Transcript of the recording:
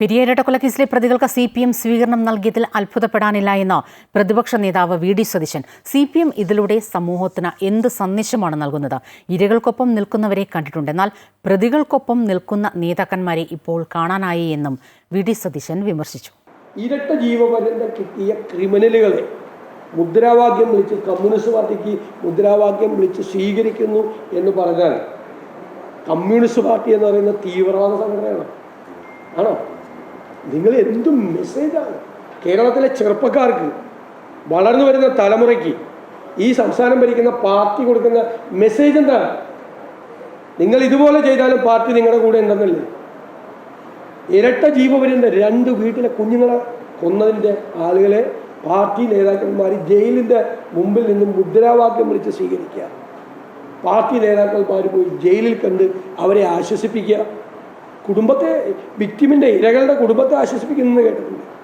പെരിയേരട്ടക്കൊലക്കേസിലെ പ്രതികൾക്ക് C P M സ്വീകരണം നൽകിയതിൽ അത്ഭുതപ്പെടാനില്ല എന്ന് പ്രതിപക്ഷ നേതാവ് V D Satheesan. C P M ഇതിലൂടെ സമൂഹത്തിന് എന്ത് സന്ദേശമാണ് നൽകുന്നത്? ഇരകൾക്കൊപ്പം നിൽക്കുന്നവരെ കണ്ടിട്ടുണ്ട്. എന്നാൽ പ്രതികൾക്കൊപ്പം നിൽക്കുന്ന നേതാക്കന്മാരെ ഇപ്പോൾ കാണാനായി എന്നും വി ഡി സതീശൻ വിമർശിച്ചു. ഇരട്ട ജീവപര്യന്തം കിട്ടിയ ക്രിമിനലുകളെ മുദ്രാവാക്യം വിളിച്ച് കമ്മ്യൂണിസ്റ്റ് പാർട്ടിക്ക് മുദ്രാവാക്യം വിളിച്ച് സ്വീകരിക്കുന്നു എന്ന് പറഞ്ഞാൽ കമ്മ്യൂണിസ്റ്റ് പാർട്ടി എന്ന് പറയുന്ന തീവ്രവാദ സംഘടനയാണ്? ആണോ? നിങ്ങൾ എന്തും മെസ്സേജാണ് കേരളത്തിലെ ചെറുപ്പക്കാർക്ക് വളർന്നു വരുന്ന തലമുറയ്ക്ക് ഈ സംസ്ഥാനം ഭരിക്കുന്ന പാർട്ടി കൊടുക്കുന്ന മെസ്സേജ് എന്താണ്? നിങ്ങൾ ഇതുപോലെ ചെയ്താലും പാർട്ടി നിങ്ങളുടെ കൂടെ ഉണ്ടെന്നല്ലേ? ഇരട്ട ജീവപര്യന്തം രണ്ട് വീട്ടിലെ കുഞ്ഞുങ്ങളെ കൊന്നതിന്റെ ആളുകളെ പാർട്ടി നേതാക്കന്മാർ ജയിലിന്റെ മുമ്പിൽ നിന്നും മുദ്രാവാക്യം വിളിച്ച് സ്വീകരിക്കുക. പാർട്ടി നേതാക്കന്മാർ പോയി ജയിലിൽ കണ്ട് അവരെ ആശ്വസിപ്പിക്കുക. കുടുംബത്തെ വിക്ടിമിന്റെ ഇരകളുടെ കുടുംബത്തെ ആശ്വസിപ്പിക്കുന്നത് കേട്ടിട്ടുണ്ട്.